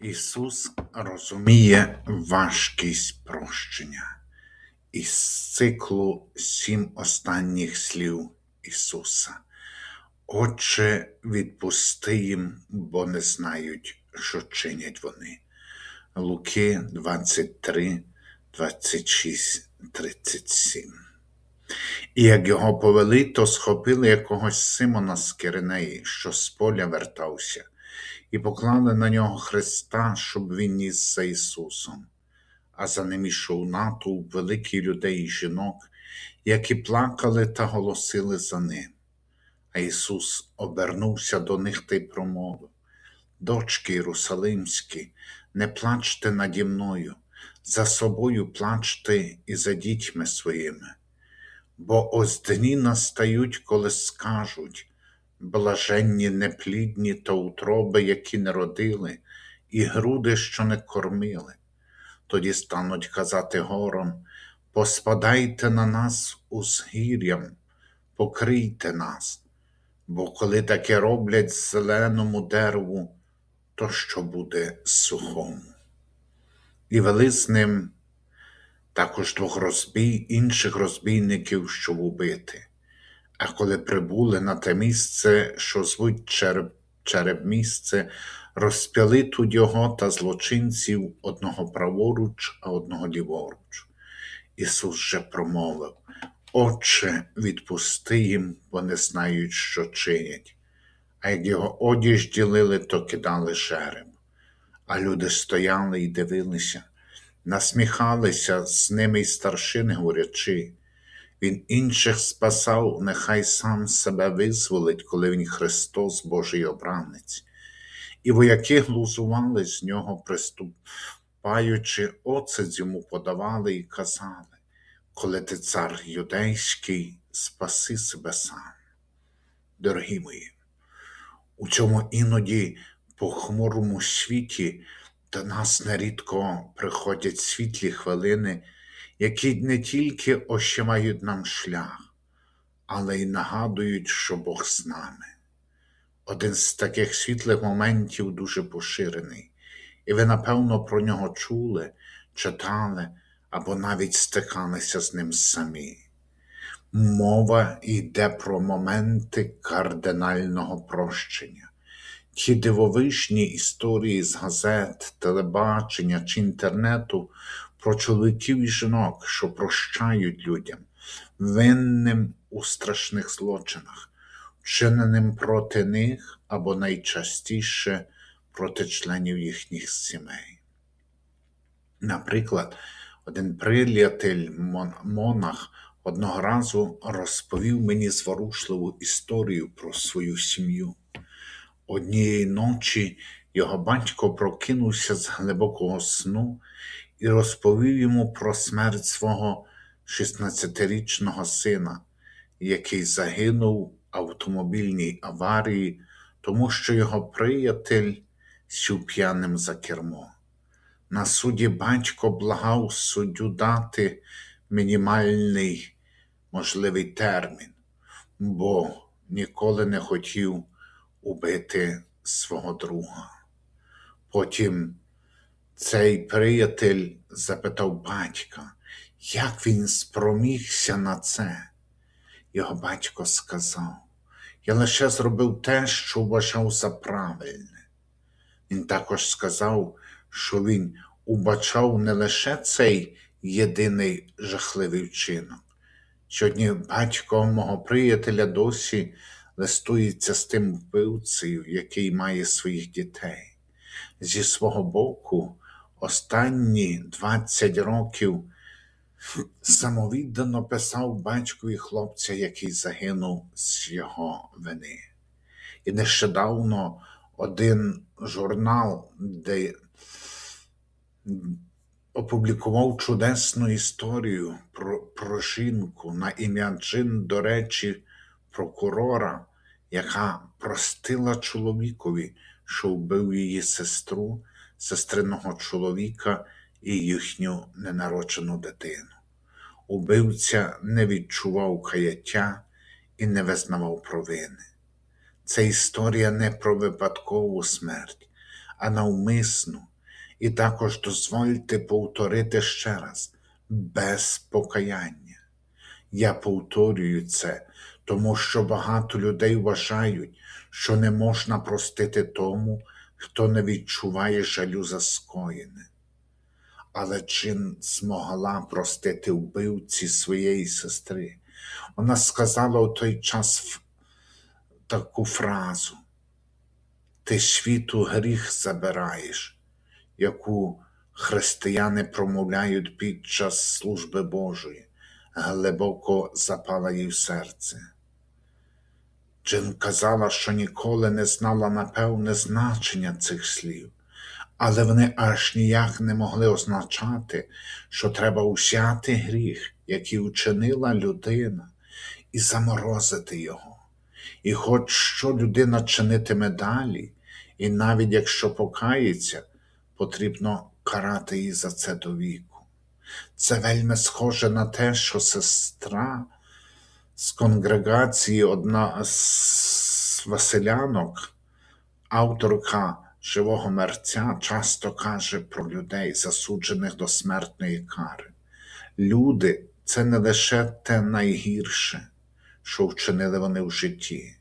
Ісус розуміє важкість прощення із циклу сім останніх слів Ісуса. Отче, відпусти їм, бо не знають, що чинять вони. Луки 23, 26, 37. І як його повели, то схопили якогось Симона з Киринеї, що з поля вертався, і поклали на нього хреста, щоб він ніс за Ісусом. А за ним ішов натовп великий людей і жінок, які плакали та голосили за ним. А Ісус обернувся до них та й промовив: Дочки Єрусалимські, не плачте наді мною, за собою плачте і за дітьми своїми. Бо ось дні настають, коли скажуть блаженні неплідні та утроби, які не родили, і груди, що не кормили. Тоді стануть казати гором: поспадайте на нас узгір'ям, покрийте нас. Бо коли таке роблять зеленому дереву, то що буде сухому? І вели з ним також двох розбій, інших розбійників, щоб убити. А коли прибули на те місце, що звуть череп, черепмісце, розп'яли тут його та злочинців одного праворуч, а одного ліворуч. Ісус же промовив: Отче, відпусти їм, бо не знають, що чинять. А як його одіж ділили, то кидали жереб. А люди стояли і дивилися, насміхалися з ними й старшини, говорячи. Він інших спасав, нехай сам себе визволить, коли він Христос, Божий обранець. І вояки глузували з нього, приступаючи, оцет йому подавали і казали, коли ти цар юдейський, спаси себе сам. Дорогі мої, у цьому іноді похмурому світі до нас нерідко приходять світлі хвилини, які не тільки ощемають нам шлях, але й нагадують, що Бог з нами. Один з таких світлих моментів дуже поширений, і ви, напевно, про нього чули, читали або навіть стикалися з ним самі. Мова йде про моменти кардинального прощення. Ті дивовижні історії з газет, телебачення чи інтернету про чоловіків і жінок, що прощають людям, винним у страшних злочинах, вчиненим проти них або найчастіше проти членів їхніх сімей. Наприклад, один приятель монах одного разу розповів мені зворушливу історію про свою сім'ю. Однієї ночі його батько прокинувся з глибокого сну і розповів йому про смерть свого 16-річного сина, який загинув в автомобільній аварії, тому що його приятель сів п'яним за кермо. На суді батько благав суддю дати мінімальний можливий термін, бо ніколи не хотів убити свого друга. Потім цей приятель запитав батька, як він спромігся на це. Його батько сказав: Я лише зробив те, що вважав за правильне. Він також сказав, що він убачав не лише цей єдиний жахливий вчинок. Сьогодні батько мого приятеля досі листується з тим вбивцею, який має своїх дітей. Зі свого боку, останні 20 років самовіддано писав батькові хлопця, який загинув з його вини. І нещодавно один журнал, де опублікував чудесну історію про, про жінку на ім'я Джин, до речі, прокурора, яка простила чоловікові, що вбив її сестру, сестриного чоловіка і їхню ненароджену дитину. Убивця не відчував каяття і не визнавав провини. Це історія не про випадкову смерть, а навмисно. І також дозвольте повторити ще раз без покаяння. Я повторюю це, тому що багато людей вважають, що не можна простити тому, хто не відчуває жалю за скоєне. Але Джин змогла простити вбивці своєї сестри. Вона сказала у той час таку фразу: Ти світу гріх забираєш, яку християни промовляють під час служби Божої, глибоко запала їй в серце. Джин казала, що ніколи не знала напевне значення цих слів, але вони аж ніяк не могли означати, що треба ущати гріх, який учинила людина, і заморозити його. І хоч що людина чинитиме далі, і навіть якщо покається, потрібно карати її за це до віку. Це вельми схоже на те, що сестра з конгрегації, одна з Василянок, авторка живого мерця, часто каже про людей, засуджених до смертної кари. Люди це не лише те найгірше, що вчинили вони в житті.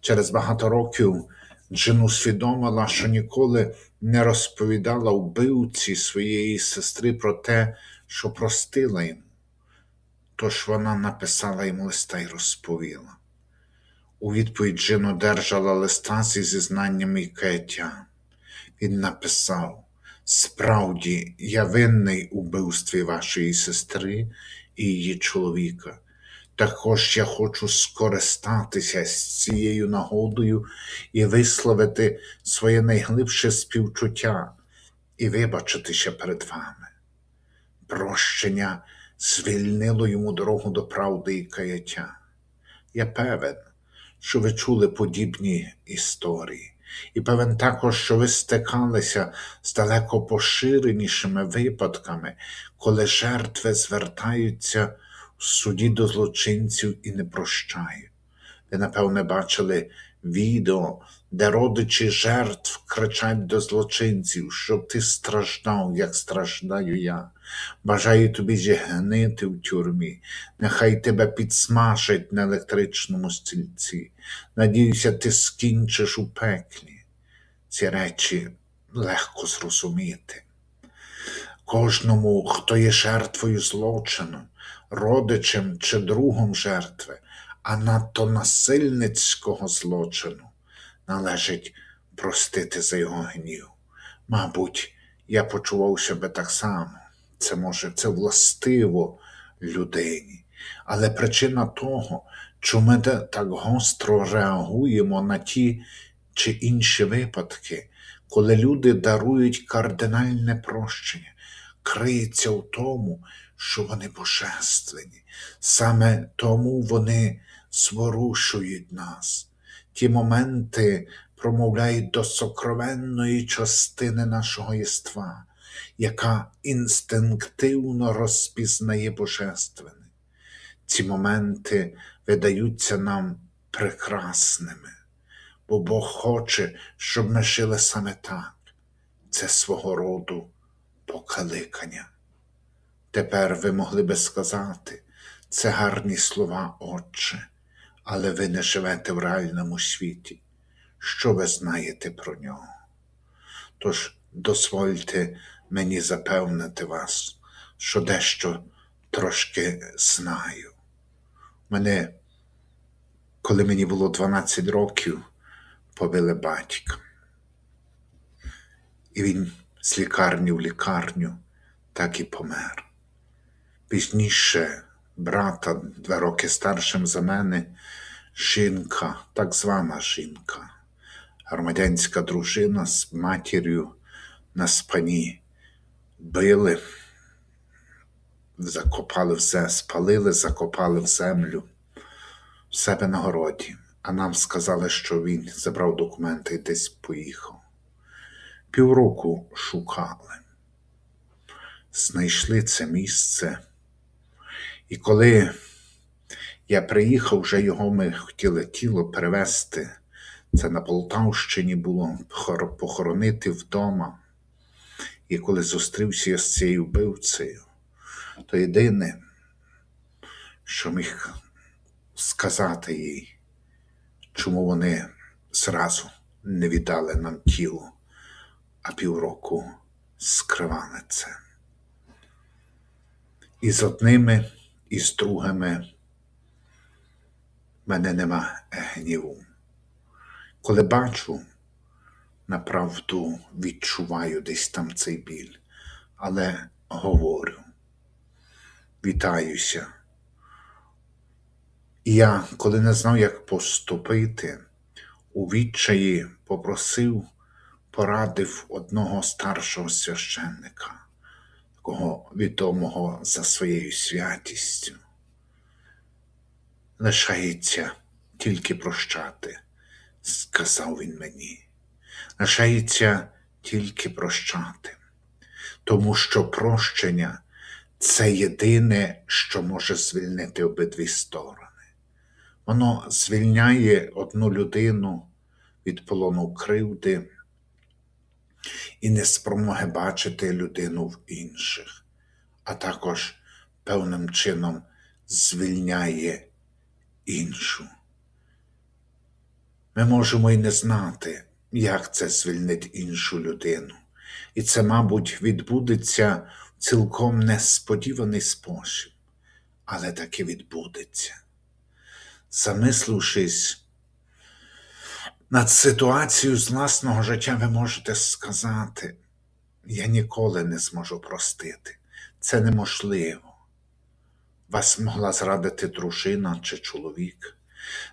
Через багато років Джин усвідомила, що ніколи не розповідала вбивці своєї сестри про те, що простила йому. Тож вона написала йому листа і розповіла. У відповідь Джин одержала листа зі зізнаннями і каяттям. Він написав: Справді, я винний у вбивстві вашої сестри і її чоловіка. Також я хочу скористатися з цією нагодою і висловити своє найглибше співчуття і вибачитися перед вами. Прощення звільнило йому дорогу до правди і каяття. Я певен, що ви чули подібні історії, і певен також, що ви стикалися з далеко поширенішими випадками, коли жертви звертаються в суді до злочинців і не прощають. Ви, напевне, бачили відео, де родичі жертв кричать до злочинців, щоб ти страждав, як страждаю я. Бажаю тобі зігнити в тюрмі, нехай тебе підсмажать на електричному стільці. Надіюся, ти скінчиш у пеклі. Ці речі легко зрозуміти. Кожному, хто є жертвою злочину, родичем чи другом жертви, а надто насильницького злочину, належить простити за його гнів. Мабуть, я почував себе так само. Це може, це властиво людині. Але причина того, чому ми так гостро реагуємо на ті чи інші випадки, коли люди дарують кардинальне прощення, криється в тому, що вони божественні. Саме тому вони зворушують нас. Ті моменти промовляють до сокровенної частини нашого єства, яка інстинктивно розпізнає божественне. Ці моменти видаються нам прекрасними, бо Бог хоче, щоб ми жили саме так. Це свого роду покликання. Тепер ви могли би сказати, це гарні слова, Отче, але ви не живете в реальному світі. Що ви знаєте про нього? Тож дозвольте мені запевнити вас, що дещо трошки знаю. Мене, коли мені було 12 років, побили батька. І він з лікарні в лікарню так і помер. Пізніше брата, два роки старшим за мене, жінка, так звана жінка, громадянська дружина з матір'ю на спині били, закопали все, спалили, закопали в землю в себе на городі, а нам сказали, що він забрав документи і десь поїхав. Півроку шукали, знайшли це місце. І коли я приїхав, вже його ми хотіли тіло перевезти Це на Полтавщині було похоронити вдома. І коли зустрівся я з цією вбивцею, то єдине, що міг сказати їй, чому вони зразу не віддали нам тіло, а півроку скривали це. І з одними, і з другими мене нема гніву. Коли бачу, направду відчуваю десь там цей біль, але говорю, вітаюся. І я, коли не знав, як поступити, у відчаї попросив, порадив одного старшого священника, такого відомого за своєю святістю. Лишається тільки прощати, сказав він мені. Лишається тільки прощати, тому що прощення це єдине, що може звільнити обидві сторони. Воно звільняє одну людину від полону кривди і неспромоги бачити людину в інших, а також певним чином звільняє іншу. Ми можемо й не знати, як це звільнить іншу людину. І це, мабуть, відбудеться в цілком несподіваний спосіб, але таки відбудеться. Замислившись над ситуацією з власного життя, ви можете сказати, я ніколи не зможу простити. Це неможливо. Вас могла зрадити дружина чи чоловік,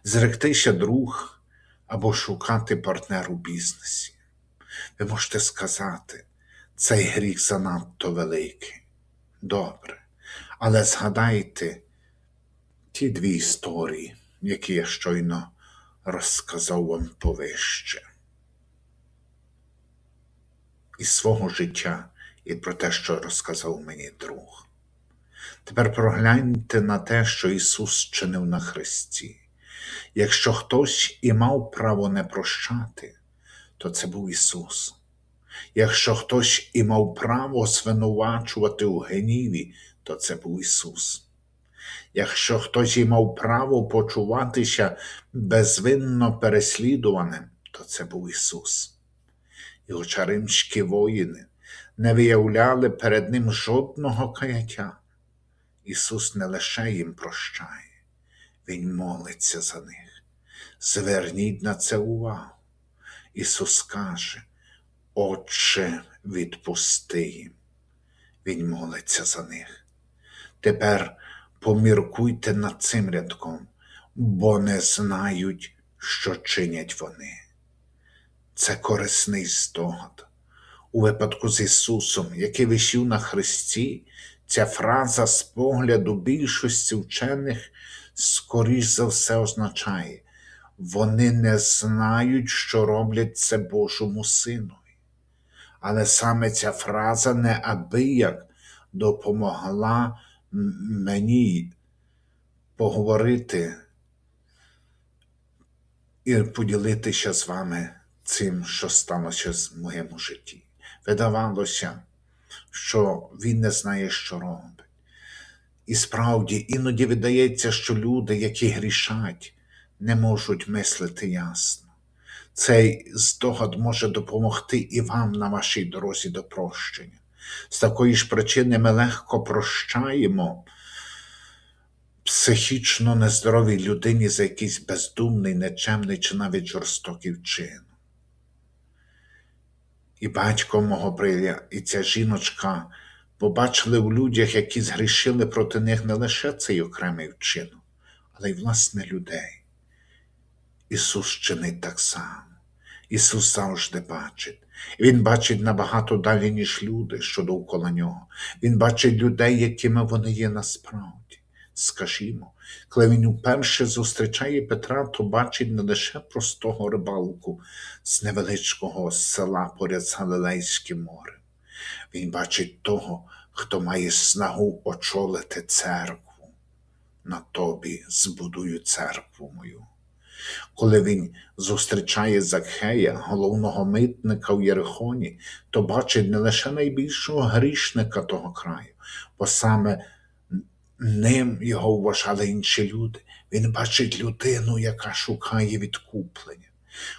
зректися друг або шукати партнер у бізнесі. Ви можете сказати, цей гріх занадто великий. Добре. Але згадайте ті дві історії, які я щойно розказав вам повище. Із свого життя і про те, що розказав мені друг. Тепер прогляньте на те, що Ісус чинив на Христі. Якщо хтось і мав право не прощати, то це був Ісус. Якщо хтось і мав право звинувачувати у гніві, то це був Ісус. Якщо хтось і мав право почуватися безвинно переслідуваним, то це був Ісус. І хоча римські воїни не виявляли перед Ним жодного каяття, Ісус не лише їм прощає, Він молиться за них. Зверніть на це увагу. Ісус каже, Отче, відпусти їм. Він молиться за них. Тепер поміркуйте над цим рядком, бо не знають, що чинять вони. Це корисний здогад. У випадку з Ісусом, який висів на Христі, ця фраза з погляду більшості вчених, скоріш за все, означає, вони не знають, що роблять це Божому Синові. Але саме ця фраза неабияк допомогла мені поговорити і поділитися з вами цим, що сталося з моєму житті. Видавалося, що він не знає, що робить. І справді іноді видається, що люди, які грішать, не можуть мислити ясно. Цей здогад може допомогти і вам на вашій дорозі до прощення. З такої ж причини ми легко прощаємо психічно нездоровій людині за якийсь бездумний, нечемний чи навіть жорстокий вчин. І батько мого брия, і ця жіночка побачили в людях, які згрішили проти них не лише цей окремий вчинок, але й власне людей. Ісус чинить так само. Ісус завжди бачить. Він бачить набагато далі, ніж люди, що довкола нього. Він бачить людей, якими вони є насправді. Скажімо, коли він уперше зустрічає Петра, то бачить не лише простого рибалку з невеличкого села поряд з Галилейським морем. Він бачить того, хто має снагу очолити церкву. На тобі збудую церкву мою. Коли він зустрічає Закхея, головного митника в Єрихоні, то бачить не лише найбільшого грішника того краю, бо саме ним його вважали інші люди. Він бачить людину, яка шукає відкуплення.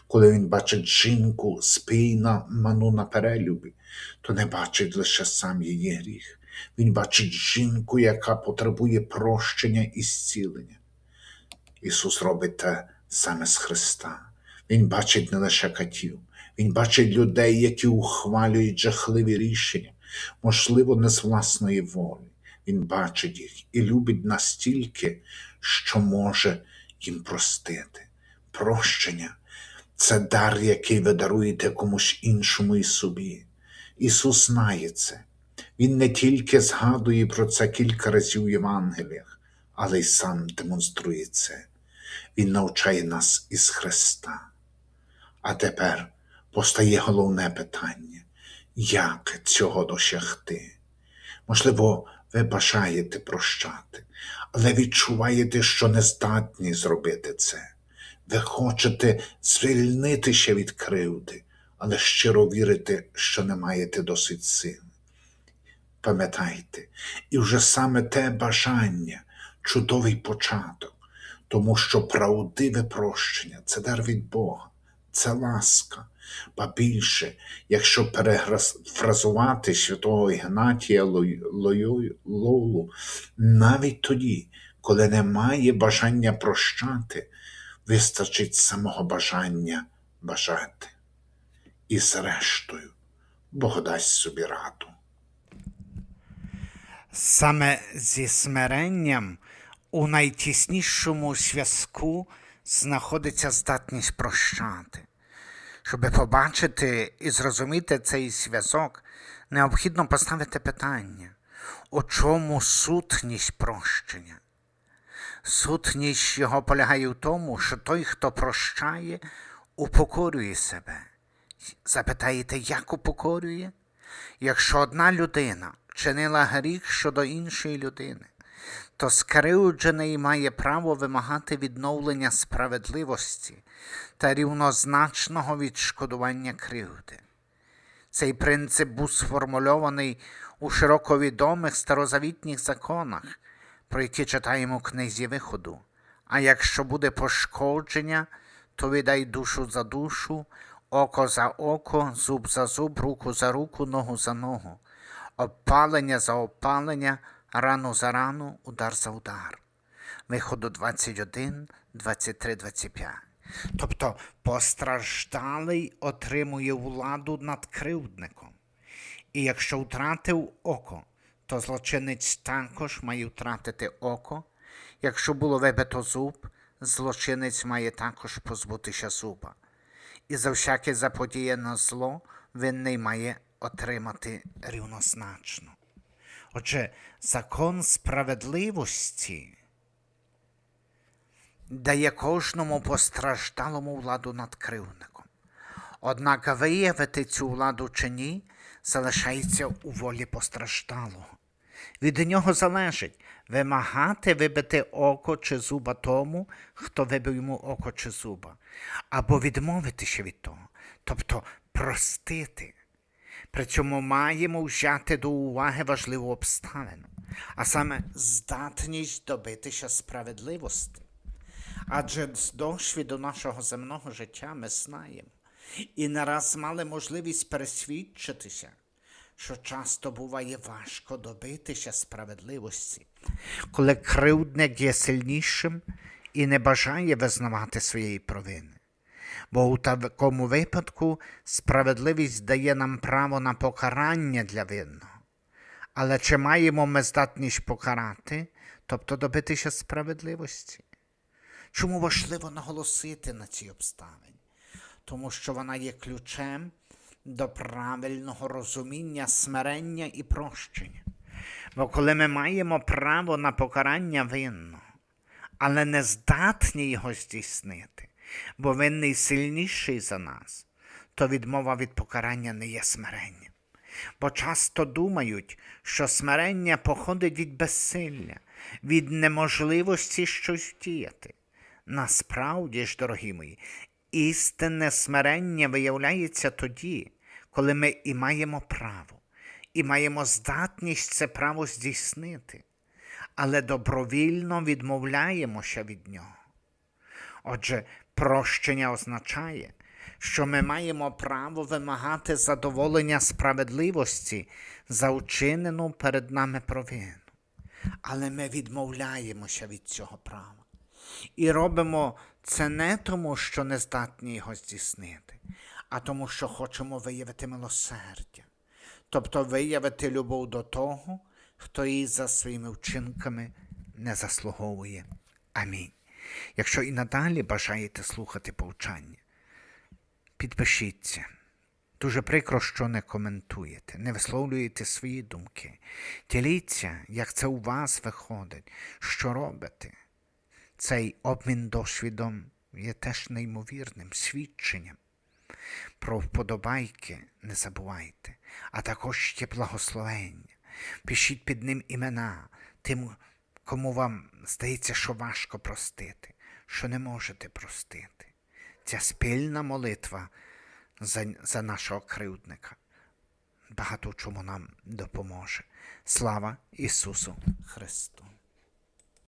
Коли він бачить жінку спійна ману на перелюбі, то не бачить лише сам її гріх. Він бачить жінку, яка потребує прощення і зцілення. Ісус робить те саме з Христа. Він бачить не лише катів, Він бачить людей, які ухвалюють жахливі рішення, можливо, не з власної волі. Він бачить їх і любить настільки, що може їм простити. Прощення це дар, який ви даруєте комусь іншому і собі. Ісус знає це. Він не тільки згадує про це кілька разів в Євангеліях, але й сам демонструє це. Він навчає нас із Христа. А тепер постає головне питання: як цього досягти? Можливо, ви бажаєте прощати, але відчуваєте, що не здатні зробити це. Ви хочете звільнитися від кривди, але щиро вірите, що не маєте досить сил. Пам'ятайте, і вже саме те бажання, чудовий початок, тому що правдиве прощення це дар від Бога, це ласка. Ба більше, якщо перефразувати святого Ігнатія Лолу, навіть тоді, коли немає бажання прощати, вистачить самого бажання бажати. І зрештою, Бог дасть собі раду. Саме зі смиренням у найтіснішому зв'язку знаходиться здатність прощати. Щоб побачити і зрозуміти цей зв'язок, необхідно поставити питання, у чому сутність прощення? Сутність його полягає в тому, що той, хто прощає, упокорює себе. Запитаєте, як упокорює? Якщо одна людина чинила гріх щодо іншої людини, то скривджений має право вимагати відновлення справедливості та рівнозначного відшкодування кривди. Цей принцип був сформульований у широко відомих старозавітніх законах, про які читаємо книзі виходу. А якщо буде пошкодження, то віддай душу за душу, око за око, зуб за зуб, руку за руку, ногу за ногу, опалення за опалення, рану за рану, удар за удар. Виходу 21, 23, 25. Тобто постраждалий отримує владу над кривдником. І якщо втратив око, то злочинець також має втратити око. Якщо було вибито зуб, злочинець має також позбутися зуба. І за всяке заподіяне зло винний має отримати рівнозначно. Отже, закон справедливості дає кожному постраждалому владу над кривдником. Однак виявити цю владу чи ні залишається у волі постраждалого. Від нього залежить вимагати вибити око чи зуба тому, хто вибив йому око чи зуба, або відмовитися від того, тобто простити. При цьому маємо взяти до уваги важливу обставину, а саме здатність добитися справедливості. Адже з досвіду нашого земного життя ми знаємо і не раз мали можливість пересвідчитися, що часто буває важко добитися справедливості, коли кривдник є сильнішим і не бажає визнавати своєї провини. Бо у такому випадку справедливість дає нам право на покарання для винного. Але чи маємо ми здатність покарати, тобто добитися справедливості? Чому важливо наголосити на цій обставині? Тому що вона є ключем до правильного розуміння смирення і прощення. Бо коли ми маємо право на покарання винного, але не здатні його здійснити, бо винний сильніший за нас, то відмова від покарання не є смиренням. Бо часто думають, що смирення походить від безсилля, від неможливості щось діяти. Насправді ж, дорогі мої, істинне смирення виявляється тоді, коли ми і маємо право, і маємо здатність це право здійснити, але добровільно відмовляємося від нього. Отже, прощення означає, що ми маємо право вимагати задоволення справедливості за учинену перед нами провину. Але ми відмовляємося від цього права. І робимо це не тому, що не здатні його здійснити, а тому, що хочемо виявити милосердя, тобто виявити любов до того, хто її за своїми вчинками не заслуговує. Амінь. Якщо і надалі бажаєте слухати повчання, підпишіться. Дуже прикро, що не коментуєте, не висловлюєте свої думки. Діліться, як це у вас виходить, що робите. Цей обмін досвідом є теж неймовірним свідченням. Про вподобайки не забувайте, а також є благословення. Пишіть під ним імена тим, кому вам здається, що важко простити, що не можете простити. Ця спільна молитва за, за нашого кривдника багато чому нам допоможе. Слава Ісусу Христу!